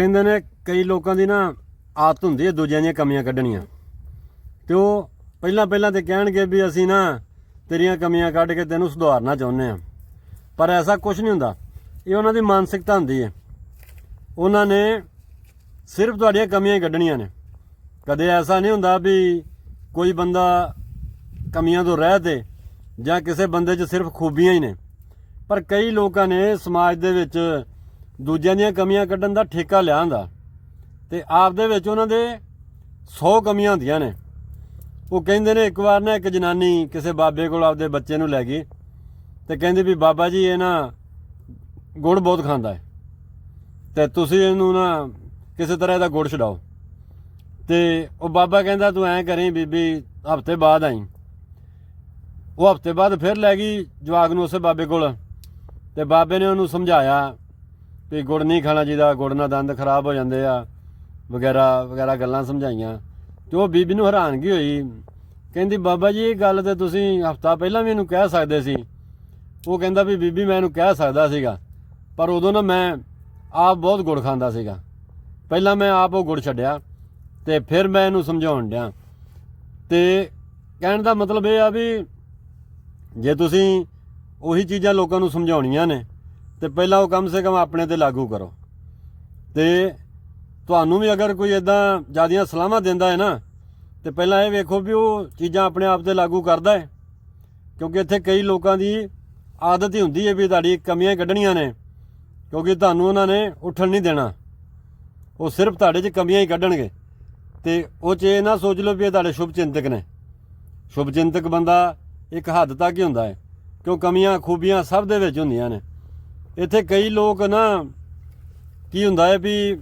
ਕਹਿੰਦੇ ਨੇ ਕਈ ਲੋਕਾਂ ਦੀ ਨਾ ਆਦਤ ਹੁੰਦੀ ਹੈ ਦੂਜਿਆਂ ਦੀਆਂ ਕਮੀਆਂ ਕੱਢਣੀਆਂ। ਤੇ ਉਹ ਪਹਿਲਾਂ ਪਹਿਲਾਂ ਤੇ ਕਹਿਣਗੇ ਵੀ ਅਸੀਂ ਨਾ ਤੇਰੀਆਂ ਕਮੀਆਂ ਕੱਢ ਕੇ ਤੈਨੂੰ ਸੁਧਾਰਨਾ ਚਾਹੁੰਦੇ ਆ ਪਰ ਐਸਾ ਕੁਝ ਨਹੀਂ ਹੁੰਦਾ। ਇਹ ਉਹਨਾਂ ਦੀ ਮਾਨਸਿਕਤਾ ਹੁੰਦੀ ਹੈ। ਉਹਨਾਂ ਨੇ ਸਿਰਫ ਤੁਹਾਡੀਆਂ ਕਮੀਆਂ ਹੀ ਕੱਢਣੀਆਂ ਨੇ। ਕਦੇ ਐਸਾ ਨਹੀਂ ਹੁੰਦਾ ਵੀ ਕੋਈ ਬੰਦਾ ਕਮੀਆਂ ਤੋਂ ਰਹਿਤ ਹੈ ਜਾਂ ਕਿਸੇ ਬੰਦੇ 'ਚ ਸਿਰਫ ਖੂਬੀਆਂ ਹੀ ਨੇ। ਪਰ ਕਈ ਲੋਕਾਂ ਨੇ ਸਮਾਜ ਦੇ ਵਿੱਚ ਦੂਜਿਆਂ ਦੀਆਂ ਕਮੀਆਂ ਕੱਢਣ ਦਾ ਠੇਕਾ ਲਿਆ ਹੁੰਦਾ ਤੇ ਆਪ ਦੇ ਵਿੱਚ ਉਹਨਾਂ ਦੇ 100 ਕਮੀਆਂ ਹੁੰਦੀਆਂ ਨੇ। ਉਹ ਕਹਿੰਦੇ ਨੇ ਇੱਕ ਵਾਰ ਨਾ ਇੱਕ ਜਨਾਨੀ ਕਿਸੇ ਬਾਬੇ ਕੋਲ ਆਪਦੇ ਬੱਚੇ ਨੂੰ ਲੈ ਗਈ ਤੇ ਕਹਿੰਦੇ ਵੀ ਬਾਬਾ ਜੀ, ਇਹ ਨਾ ਗੁੜ ਬਹੁਤ ਖਾਂਦਾ ਹੈ ਤੇ ਤੁਸੀਂ ਇਹਨੂੰ ਨਾ ਕਿਸੇ ਤਰ੍ਹਾਂ ਦਾ ਗੁੜ ਛਡਾਓ। ਤੇ ਉਹ ਬਾਬਾ ਕਹਿੰਦਾ, ਤੂੰ ਐਂ ਕਰੀ ਬੀਬੀ, ਹਫ਼ਤੇ ਬਾਅਦ ਆਈ। ਉਹ ਹਫ਼ਤੇ ਬਾਅਦ ਫਿਰ ਲੈ ਗਈ ਜਵਾਗ ਨੂੰ ਉਸੇ ਬਾਬੇ ਕੋਲ ਤੇ ਬਾਬੇ ਨੇ ਉਹਨੂੰ ਸਮਝਾਇਆ ਵੀ ਗੁੜ ਨਹੀਂ ਖਾਣਾ ਚਾਹੀਦਾ, ਗੁੜ ਨਾਲ ਦੰਦ ਖਰਾਬ ਹੋ ਜਾਂਦੇ ਆ, ਵਗੈਰਾ ਵਗੈਰਾ ਗੱਲਾਂ ਸਮਝਾਈਆਂ। ਤੇ ਉਹ ਬੀਬੀ ਨੂੰ ਹੈਰਾਨਗੀ ਹੋਈ। ਕਹਿੰਦੀ, ਬਾਬਾ ਜੀ, ਇਹ ਗੱਲ ਤੇ ਤੁਸੀਂ ਹਫਤਾ ਪਹਿਲਾਂ ਵੀ ਇਹਨੂੰ ਕਹਿ ਸਕਦੇ ਸੀ। ਉਹ ਕਹਿੰਦਾ ਵੀ ਬੀਬੀ, ਮੈਂ ਇਹਨੂੰ ਕਹਿ ਸਕਦਾ ਸੀਗਾ। ਪਰ ਉਦੋਂ ਨਾ ਮੈਂ ਆਪ ਬਹੁਤ ਗੁੜ ਖਾਂਦਾ ਸੀਗਾ। ਪਹਿਲਾਂ ਮੈਂ ਆਪ ਉਹ ਗੁੜ ਛੱਡਿਆ ਤੇ ਫਿਰ ਮੈਂ ਇਹਨੂੰ ਸਮਝਾਉਣ ਡਿਆ। ਤੇ ਕਹਿਣ ਦਾ ਮਤਲਬ ਇਹ ਆ ਵੀ ਜੇ ਤੁਸੀਂ ਉਹੀ ਚੀਜ਼ਾਂ ਲੋਕਾਂ ਨੂੰ ਸਮਝਾਉਣੀਆਂ ਨੇ ਤੇ ਪਹਿਲਾਂ ਉਹ ਕਮ ਸੇ ਕਮ ਆਪਣੇ ਤੇ ਲਾਗੂ ਕਰੋ। ਤੇ ਤੁਹਾਨੂੰ ਵੀ ਅਗਰ ਕੋਈ ਇਦਾਂ ਜਿਆਦੀਆਂ ਸਲਾਹਾਂ ਦਿੰਦਾ ਹੈ ਨਾ, ਤੇ ਪਹਿਲਾਂ ਇਹ ਵੇਖੋ ਵੀ ਉਹ ਚੀਜ਼ਾਂ ਆਪਣੇ ਆਪ ਤੇ ਲਾਗੂ ਕਰਦਾ ਹੈ। ਕਿਉਂਕਿ ਇੱਥੇ ਕਈ ਲੋਕਾਂ ਦੀ ਆਦਤ ਹੀ ਹੁੰਦੀ ਹੈ ਵੀ ਤੁਹਾਡੀ ਕਮੀਆਂ ਕੱਢਣੀਆਂ ਨੇ, ਕਿਉਂਕਿ ਤੁਹਾਨੂੰ ਉਹਨਾਂ ਨੇ ਉੱਠਣ ਨਹੀਂ ਦੇਣਾ। ਉਹ ਸਿਰਫ ਤੁਹਾਡੇ 'ਚ ਕਮੀਆਂ ਹੀ ਕੱਢਣਗੇ। ਤੇ ਉਹ 'ਚ ਇਹ ਨਾ ਸੋਚ ਲਓ ਵੀ ਇਹ ਤੁਹਾਡੇ ਸ਼ੁਭ ਚਿੰਤਕ ਨੇ। ਸ਼ੁਭ ਚਿੰਤਕ ਬੰਦਾ ਇੱਕ ਹੱਦ ਤੱਕ ਹੀ ਹੁੰਦਾ ਹੈ, ਕਿਉਂ ਕਮੀਆਂ ਖੂਬੀਆਂ ਸਭ ਦੇ ਵਿੱਚ ਹੁੰਦੀਆਂ ਨੇ। ਇੱਥੇ ਕਈ ਲੋਕ ਨਾ ਕੀ ਹੁੰਦਾ ਹੈ ਵੀ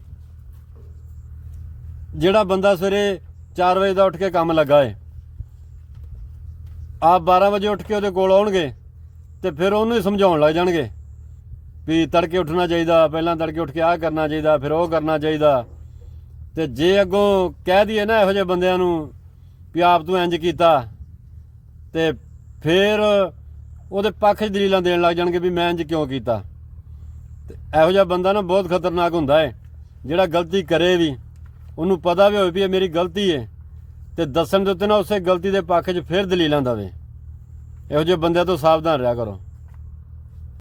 ਜਿਹੜਾ ਬੰਦਾ ਸਵੇਰੇ 4 ਵਜੇ ਦਾ ਉੱਠ ਕੇ ਕੰਮ ਲੱਗਾ ਏ ਆਪ 12 ਵਜੇ ਉੱਠ ਕੇ ਉਹਦੇ ਕੋਲ ਆਉਣਗੇ ਤੇ ਫਿਰ ਉਹਨੂੰ ਹੀ ਸਮਝਾਉਣ ਲੱਗ ਜਾਣਗੇ ਵੀ ਤੜਕੇ ਉੱਠਣਾ ਚਾਹੀਦਾ, ਪਹਿਲਾਂ ਤੜਕੇ ਉੱਠ ਕੇ ਆਹ ਕਰਨਾ ਚਾਹੀਦਾ, ਫਿਰ ਉਹ ਕਰਨਾ ਚਾਹੀਦਾ। ਤੇ ਜੇ ਅੱਗੋਂ ਕਹਿ ਦਈਏ ਨਾ ਇਹੋ ਜਿਹੇ ਬੰਦਿਆਂ ਨੂੰ ਵੀ ਆਪ ਤੂੰ ਇੰਜ ਕੀਤਾ, ਤੇ ਫਿਰ ਉਹਦੇ ਪੱਖ 'ਚ ਦਲੀਲਾਂ ਦੇਣ ਲੱਗ ਜਾਣਗੇ ਵੀ ਮੈਂ ਇੰਜ ਕਿਉਂ ਕੀਤਾ। ਤੇ ਇਹੋ ਜਿਹਾ ਬੰਦਾ ਨਾ ਬਹੁਤ ਖਤਰਨਾਕ ਹੁੰਦਾ ਹੈ, ਜਿਹੜਾ ਗਲਤੀ ਕਰੇ ਵੀ, ਉਹਨੂੰ ਪਤਾ ਵੀ ਹੋਵੇ ਵੀ ਇਹ ਮੇਰੀ ਗਲਤੀ ਹੈ ਤੇ ਦੱਸਣ ਦੇ ਉੱਤੇ ਨਾ ਉਸੇ ਗਲਤੀ ਦੇ ਪੱਖ 'ਚ ਫਿਰ ਦਲੀਲਾਂ ਦਵੇ। ਇਹੋ ਜਿਹੇ ਬੰਦਿਆਂ ਤੋਂ ਸਾਵਧਾਨ ਰਿਹਾ ਕਰੋ।